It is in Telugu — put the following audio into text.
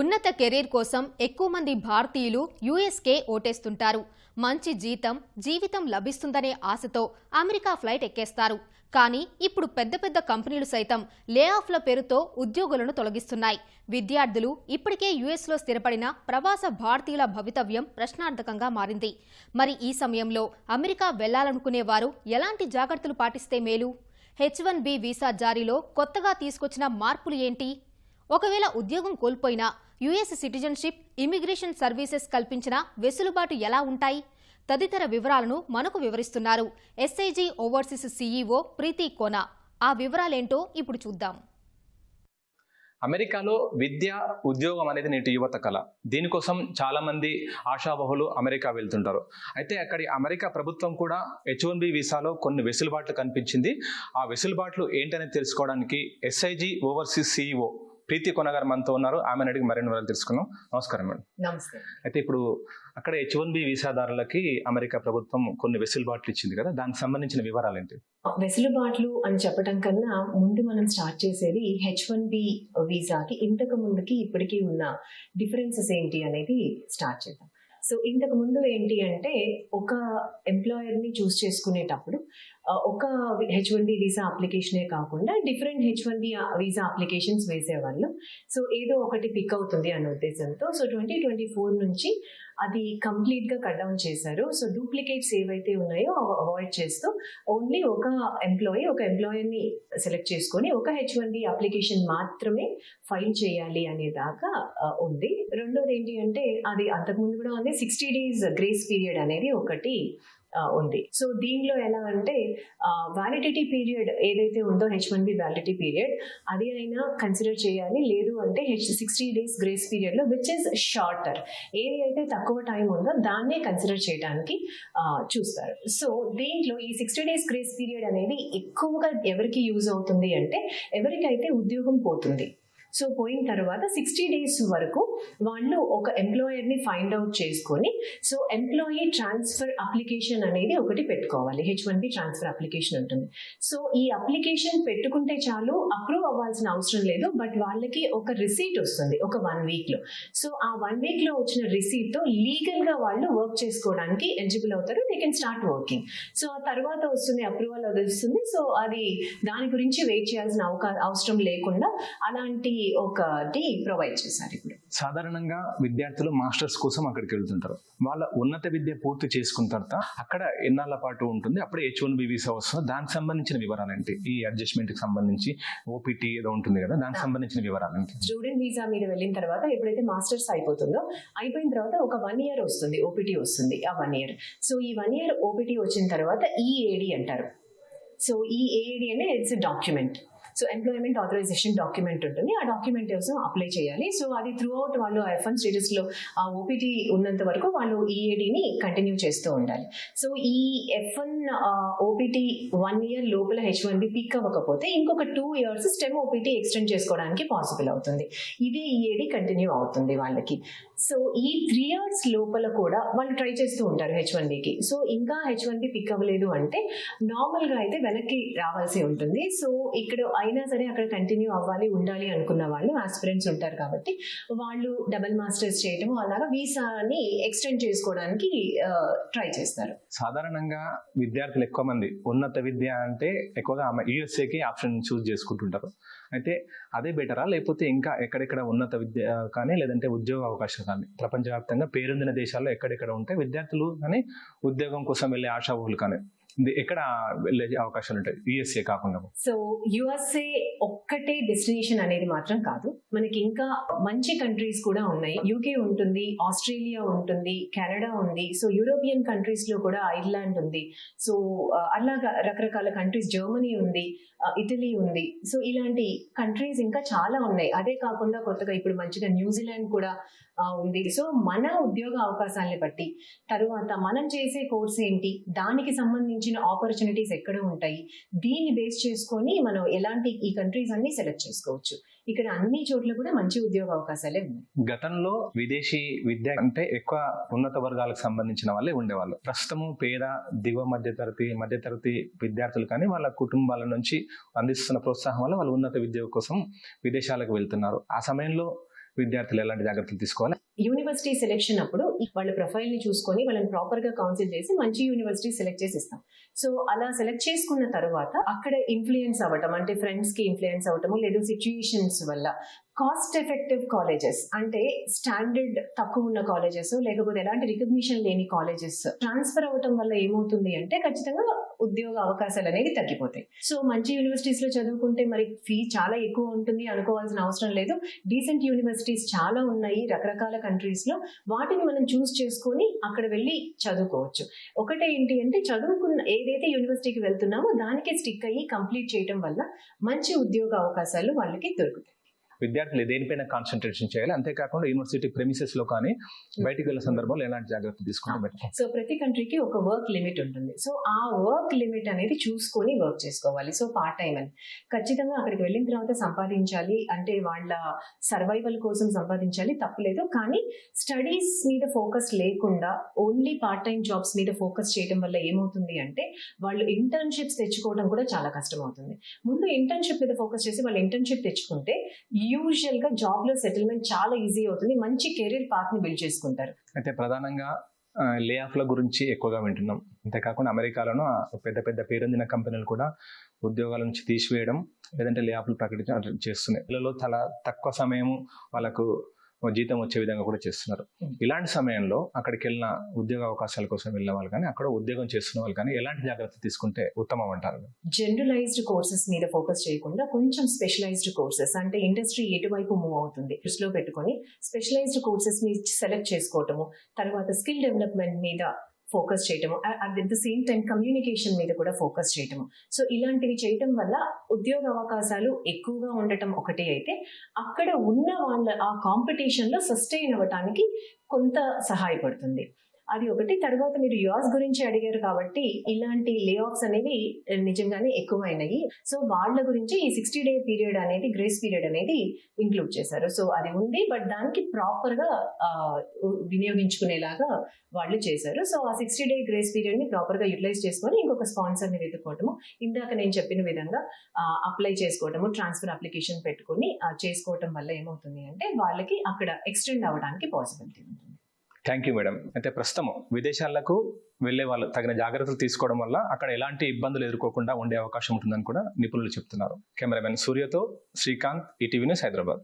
ఉన్నత కెరీర్ కోసం ఎక్కువ మంది భారతీయులు యుఎస్కే ఓటేస్తుంటారు. మంచి జీతం జీవితం లభిస్తుందనే ఆశతో అమెరికా ఫ్లైట్ ఎక్కేస్తారు. కానీ ఇప్పుడు పెద్ద పెద్ద కంపెనీలు సైతం లే ఆఫ్ల పేరుతో ఉద్యోగులను తొలగిస్తున్నాయి. విద్యార్థులు ఇప్పటికే యుఎస్లో స్థిరపడిన ప్రవాస భారతీయుల భవితవ్యం ప్రశ్నార్థకంగా మారింది. మరి ఈ సమయంలో అమెరికా వెళ్ళాలనుకునే వారు ఎలాంటి జాగ్రత్తలు పాటిస్తే మేలు? హెచ్ వన్ బి వీసా జారీలో కొత్తగా తీసుకొచ్చిన మార్పులు ఏంటి? ఒకవేళ ఉద్యోగం కోల్పోయినా యుఎస్ సిటిజన్షిప్ ఇమిగ్రేషన్ సర్వీసెస్ కల్పించిన వెసులుబాటు ఎలా ఉంటాయి? తదితర వివరాలను మనకు వివరిస్తున్నారు SIG overseas CEO Preethi Kona. ఆ వివరాలేంటో ఇప్పుడు చూద్దాం. అమెరికాలో విద్య ఉద్యోగం అనేది నేటి యువత కళ. దీనికోసం చాలామంది ఆశాబహులు ఆశావహులు అమెరికా వెళ్తుంటారు. అయితే అక్కడి అమెరికా ప్రభుత్వం కూడా హెచ్ వన్ బి వీసాలో కొన్ని వెసులుబాట్లు కనిపించింది. ఆ వెసులుబాట్లు ఏంటనేది తెలుసుకోవడానికి S I G overseas C E O Preethi కొనగారు మనతో ఉన్నారు. ఆమెను అడిగి మరిన్ని వివరాలు తెలుసుకుందాం. నమస్కారం మేడం. నమస్తే. అయితే ఇప్పుడు అక్కడ హెచ్ వన్ బి వీసాదారులకి అమెరికా ప్రభుత్వం కొన్ని వెసులుబాట్లు ఇచ్చింది కదా దానికి సంబంధించిన వివరాలు ఏంటి వెసులుబాట్లు అని చెప్పడం కన్నా ముందు మనం స్టార్ట్ చేసేది హెచ్ వన్ బి వీసాకి ఇంతకు ముందుకి ఇప్పటికీ ఉన్న డిఫరెన్సెస్ ఏంటి అనేది స్టార్ట్ చేద్దాం. సో ఇంతకు ముందు ఏంటి అంటే ఒక ఎంప్లాయర్ని చూస్ చేసుకునేటప్పుడు ఒక హెచ్ వన్ బి వీసా అప్లికేషనే కాకుండా different H one B visa applications వేసేవాళ్ళు. సో ఏదో ఒకటి పిక్ అవుతుంది అనే ఉద్దేశంతో. సో ట్వంటీ ట్వంటీ ఫోర్ నుంచి అది కంప్లీట్గా కట్ డౌన్ చేశారు. సో డూప్లికేట్స్ ఏవైతే ఉన్నాయో అవాయిడ్ చేస్తూ ఓన్లీ ఒక ఎంప్లాయీ ఒక ఎంప్లాయీని సెలెక్ట్ చేసుకొని ఒక హెచ్ వన్ బి అప్లికేషన్ మాత్రమే ఫైల్ చేయాలి అనే దాకా ఉంది. రెండోది ఏంటి అంటే అది అంతకుముందు కూడా ఉంది. సిక్స్టీ డేస్ గ్రేస్ పీరియడ్ అనేది ఒకటి ఉంది. సో దీనిలో ఎలా అంటే వ్యాలిడిటీ పీరియడ్ ఏదైతే ఉందో H one B validity period అది అయినా కన్సిడర్ చేయాలి. లేదు అంటే హెచ్ సిక్స్టీ డేస్ గ్రేస్ పీరియడ్లో విచ్ ఇస్ షార్టర్ ఏది అయితే తక్కువ టైం ఉందో దాన్నే కన్సిడర్ చేయడానికి చూస్తారు. సో దీంట్లో ఈ సిక్స్టీ డేస్ గ్రేస్ పీరియడ్ అనేది ఎక్కువగా ఎవరికి యూజ్ అవుతుంది అంటే ఎవరికైతే ఉద్యోగం పోతుంది సో పోయిన తర్వాత సిక్స్టీ డేస్ వరకు వాళ్ళు ఒక ఎంప్లాయర్ని ఫైండ్ అవుట్ చేసుకొని సో ఎంప్లాయీ ట్రాన్స్ఫర్ అప్లికేషన్ అనేది ఒకటి పెట్టుకోవాలి. H one B transfer application ఉంటుంది సో ఈ అప్లికేషన్ పెట్టుకుంటే చాలు అప్రూవ్ అవ్వాల్సిన అవసరం లేదు బట్ వాళ్ళకి ఒక రిసీట్ వస్తుంది ఒక వన్ వీక్లో. సో ఆ వన్ వీక్లో వచ్చిన రిసీట్తో లీగల్గా వాళ్ళు వర్క్ చేసుకోవడానికి ఎలిజిబుల్ అవుతారు. They can start working so ఆ తర్వాత వస్తుంది అప్రూవల్ వస్తుంది. సో అది దాని గురించి వెయిట్ చేయాల్సిన అవకా అవసరం లేకుండా అలాంటి ఒకటి ప్రొవైడ్ చేశారు ఇప్పుడు. సాధారణంగా విద్యార్థులు మాస్టర్స్ కోసం అక్కడికి వెళ్తుంటారు. వాళ్ళ ఉన్నత విద్య పూర్తి చేసుకున్న తర్వాత అక్కడ ఎన్నాళ్ళ పాటు ఉంటుంది? అప్పుడే హెచ్ వన్ బి వీసా వస్తుంది? దానికి సంబంధించిన వివరాలు ఏంటి? ఈ అడ్జస్ట్మెంట్కి సంబంధించి ఓపీటీ ఏదో ఉంటుంది కదా దానికి సంబంధించిన వివరాలు ఏంటి? స్టూడెంట్ వీసా మీద వెళ్ళిన తర్వాత ఎప్పుడైతే మాస్టర్స్ అయిపోతుందో అయిపోయిన తర్వాత ఒక వన్ ఇయర్ వస్తుంది ఓపీటీ వస్తుంది ఆ వన్ ఇయర్ సో ఈ వన్ ఇయర్ ఓపీటీ వచ్చిన తర్వాత ఈఏడి అంటారు. సో ఈ ఏఏడి అంటే it's document so employment authorization document ఉంటుంది. ఆ డాక్యుమెంట్ కోసం అప్లై చేయాలి. సో అది త్రూ అవుట్ వాళ్ళు ఎఫ్ స్టేటస్లో ఆ ఓపీటీ ఉన్నంత వరకు వాళ్ళు ఈఏడిని కంటిన్యూ చేస్తూ ఉండాలి. సో ఈ F one OPT one year లోపల హెచ్ వన్ బి పిక్ అవ్వకపోతే ఇంకొక two years STEM OPT extend చేసుకోవడానికి పాసిబుల్ అవుతుంది. ఇదే ఈఏడి కంటిన్యూ అవుతుంది వాళ్ళకి. సో ఈ త్రీ ఇయర్స్ లోపల కూడా వాళ్ళు ట్రై చేస్తూ ఉంటారు హెచ్ వన్ బికి సో ఇంకా హెచ్ వన్ బి పిక్ అవ్వలేదు అంటే నార్మల్గా అయితే వెనక్కి రావాల్సి ఉంటుంది. సో ఇక్కడ అయినా సరే అక్కడ కంటిన్యూ అవ్వాలి ఉండాలి అనుకున్న వాళ్ళు ఆస్పిరెంట్స్ ఉంటారు కాబట్టి వాళ్ళు డబల్ మాస్టర్స్ చేయటం అలాగా వీసాని ఎక్స్టెండ్ చేసుకోవడానికి ట్రై చేస్తారు. సాధారణంగా విద్యార్థులు ఎక్కువ మంది ఉన్నత విద్య అంటే ఎక్కువగా యూఎస్ఏకి ఆప్షన్ చూస్ చేసుకుంటుంటారు. అయితే అదే బెటరా? లేకపోతే ఇంకా ఎక్కడెక్కడ ఉన్నత విద్య కానీ లేదంటే ఉద్యోగ అవకాశం కానీ ప్రపంచవ్యాప్తంగా పేరొందిన దేశాల్లో ఎక్కడెక్కడ ఉంటే విద్యార్థులు కానీ ఉద్యోగం కోసం వెళ్ళే ఆశావులు కానీ ఎక్కడ వెళ్ళే అవకాశాలు ఉంటాయి? యుఎస్ఏ కాకుండా. సో యుఎస్ఏ ఒక్కటే డెస్టినేషన్ అనేది మాత్రం కాదు. మనకి ఇంకా మంచి కంట్రీస్ కూడా ఉన్నాయి. యూకే ఉంటుంది ఆస్ట్రేలియా ఉంటుంది కెనడా ఉంది. సో యూరోపియన్ కంట్రీస్లో కూడా ఐర్లాండ్ ఉంది. సో అలాగా రకరకాల కంట్రీస్ జర్మనీ ఉంది ఇటలీ ఉంది. సో ఇలాంటి కంట్రీస్ ఇంకా చాలా ఉన్నాయి. అదే కాకుండా కొత్తగా ఇప్పుడు మంచిగా న్యూజిలాండ్ కూడా ఉంది. సో మన ఉద్యోగ అవకాశాలని బట్టి తరువాత మనం చేసే కోర్స్ ఏంటి? దానికి సంబంధించిన ఆపర్చునిటీస్ ఎక్కడ ఉంటాయి? దీన్ని బేస్ చేసుకొని మనం ఎలాంటి ఈ కంట్రీస్ అన్ని సెలెక్ట్ చేసుకోవచ్చు. ఇక్కడ అన్ని చోట్ల కూడా మంచి ఉద్యోగ అవకాశాలే ఉన్నాయి. గతంలో విదేశీ విద్య అంటే ఎక్కువ ఉన్నత వర్గాలకు సంబంధించిన వాళ్ళే ఉండేవాళ్ళు. ప్రస్తుతము పేద దిగువ మధ్యతరగతి మధ్యతరగతి విద్యార్థులు కానీ వాళ్ళ కుటుంబాల నుంచి అందిస్తున్న ప్రోత్సాహం వల్ల వాళ్ళు ఉన్నత విద్య కోసం విదేశాలకు వెళ్తున్నారు. ఆ సమయంలో విద్యార్థులు ఎలాంటి జాగ్రత్తలు తీసుకోవాలి? యూనివర్సిటీ సెలెక్షన్ అప్పుడు వాళ్ళ ప్రొఫైల్ని చూసుకొని వాళ్ళని ప్రాపర్గా కౌన్సిల్ చేసి మంచి యూనివర్సిటీ సెలెక్ట్ చేసి ఇస్తాం. సో అలా సెలెక్ట్ చేసుకున్న తర్వాత అక్కడ ఇన్ఫ్లుయెన్స్ అవ్వటం అంటే ఫ్రెండ్స్కి ఇన్ఫ్లుయెన్స్ అవ్వటము లేదా సిచ్యుయేషన్స్ వల్ల కాస్ట్ ఎఫెక్టివ్ కాలేజెస్ అంటే స్టాండర్డ్ తక్కువ ఉన్న కాలేజెస్ లేకపోతే ఎలాంటి రికగ్నిషన్ లేని కాలేజెస్ ట్రాన్స్ఫర్ అవ్వటం వల్ల ఏమవుతుంది అంటే ఖచ్చితంగా ఉద్యోగ అవకాశాలు అనేవి తగ్గిపోతాయి. సో మంచి యూనివర్సిటీస్లో చదువుకుంటే మరి ఫీ చాలా ఎక్కువ ఉంటుంది అనుకోవాల్సిన అవసరం లేదు. డీసెంట్ యూనివర్సిటీస్ చాలా ఉన్నాయి రకరకాల కంట్రీస్లో. వాటిని మనం చూస్ చేసుకొని అక్కడ వెళ్ళి చదువుకోవచ్చు. ఒకటే ఏంటి అంటే చదువుకున్న ఏదైతే యూనివర్సిటీకి వెళ్తున్నామో దానికే స్టిక్ అయ్యి కంప్లీట్ చేయడం వల్ల మంచి ఉద్యోగ అవకాశాలు వాళ్ళకి దొరుకుతాయి. విద్యార్థులు దేనిపైన కాన్సన్ట్రేషన్ చేయాలి? అంతేకాకుండా యూనివర్సిటీ ప్రెమిసెస్లో కానీ బయటికి వెళ్ళిన సందర్భంలో ఎలాంటి జాగ్రత్తలు తీసుకుంటే బెటర్ సో ప్రతి కంట్రీకి ఒక వర్క్ లిమిట్ ఉంటుంది. సో ఆ వర్క్ లిమిట్ అనేది చూసుకొని వర్క్ చేసుకోవాలి. సో పార్ట్ టైం అని. ఖచ్చితంగా అక్కడికి వెళ్ళిన తర్వాత సంపాదించాలి. అంటే వాళ్ళ సర్వైవల్ కోసం సంపాదించాలి. తప్పలేదు. కానీ స్టడీస్ మీద ఫోకస్ లేకుండా ఓన్లీ పార్ట్ టైం జాబ్స్ మీద ఫోకస్ చేయడం వల్ల ఏమవుతుంది అంటే వాళ్ళు ఇంటర్న్షిప్స్ తెచ్చుకోవడం కూడా చాలా కష్టం అవుతుంది ముందు ఇంటర్న్షిప్ మీద ఫోకస్ చేసి వాళ్ళు ఇంటర్న్షిప్ తెచ్చుకుంటే యూజువల్గా జాబ్లో సెటిల్మెంట్ చాలా ఈజీ అవుతుంది. మంచి కెరీర్ పాత్ని బిల్డ్ చేసుకుంటారు. అయితే ప్రధానంగా లే ఆఫ్ల గురించి ఎక్కువగా వింటున్నాం. అంతేకాకుండా అమెరికాలోనూ పెద్ద పెద్ద పేరొందిన కంపెనీలు కూడా ఉద్యోగాల నుంచి తీసివేయడం లేదంటే లే ఆఫ్లు ప్రకటించడం చేస్తున్నాయి. పిల్లలు చాలా తక్కువ సమయం వాళ్ళకు జీతం వచ్చే విధంగా కూడా చేస్తున్నారు. ఇలాంటి సమయంలో అక్కడికి వెళ్ళిన ఉద్యోగ అవకాశాల కోసం వెళ్ళిన వాళ్ళు కానీ అక్కడ ఉద్యోగం చేస్తున్న వాళ్ళు కానీ ఎలాంటి జాగ్రత్త తీసుకుంటే ఉత్తమం అంటారు? జనరలైజ్డ్ కోర్సెస్ మీద ఫోకస్ చేయకుండా కొంచెం స్పెషలైజ్డ్ కోర్సెస్ అంటే ఇండస్ట్రీ ఎటువైపు మూవ్ అవుతుంది దృష్టిలో పెట్టుకొని స్పెషలైజ్డ్ కోర్సెస్ని సెలెక్ట్ చేసుకోవటము తర్వాత స్కిల్ డెవలప్మెంట్ మీద ఫోకస్ చేయటము. At the same time communication మీద కూడా ఫోకస్ చేయటము. సో ఇలాంటివి చేయటం వల్ల ఉద్యోగ అవకాశాలు ఎక్కువగా ఉండటం ఒకటి అయితే అక్కడ ఉన్న వాళ్ళ ఆ కాంపిటీషన్లో సస్టైన్ అవ్వటానికి కొంత సహాయపడుతుంది. అది ఒకటి. తర్వాత మీరు యుఎస్ గురించి అడిగారు కాబట్టి ఇలాంటి లే ఆఫ్స్ అనేవి నిజంగానే ఎక్కువైనాయి. సో వాళ్ళ గురించి ఈ సిక్స్టీ డే పీరియడ్ అనేది గ్రేస్ పీరియడ్ అనేది ఇంక్లూడ్ చేశారు. సో అది ఉంది. బట్ దానికి ప్రాపర్గా వినియోగించుకునేలాగా వాళ్ళు చేశారు. సో ఆ సిక్స్టీ డే గ్రేస్ పీరియడ్ని ప్రాపర్గా యూటిలైజ్ చేసుకొని ఇంకొక స్పాన్సర్ని వెతుక్కోవటము. ఇందాక నేను చెప్పిన విధంగా అప్లై చేసుకోవటము ట్రాన్స్ఫర్ అప్లికేషన్ పెట్టుకొని చేసుకోవటం వల్ల ఏమవుతుంది అంటే వాళ్ళకి అక్కడ ఎక్స్టెండ్ అవ్వడానికి పాసిబిలిటీ ఉంటుంది థ్యాంక్ యూ మేడం అయితే ప్రస్తుతం విదేశాలకు వెళ్ళే వాళ్ళు తగిన జాగ్రత్తలు తీసుకోవడం వల్ల అక్కడ ఎలాంటి ఇబ్బందులు ఎదుర్కోకుండా ఉండే అవకాశం ఉంటుందని కూడా నిపుణులు చెప్తున్నారు. Cameraman సూర్యతో Srikanth E T V news Hyderabad.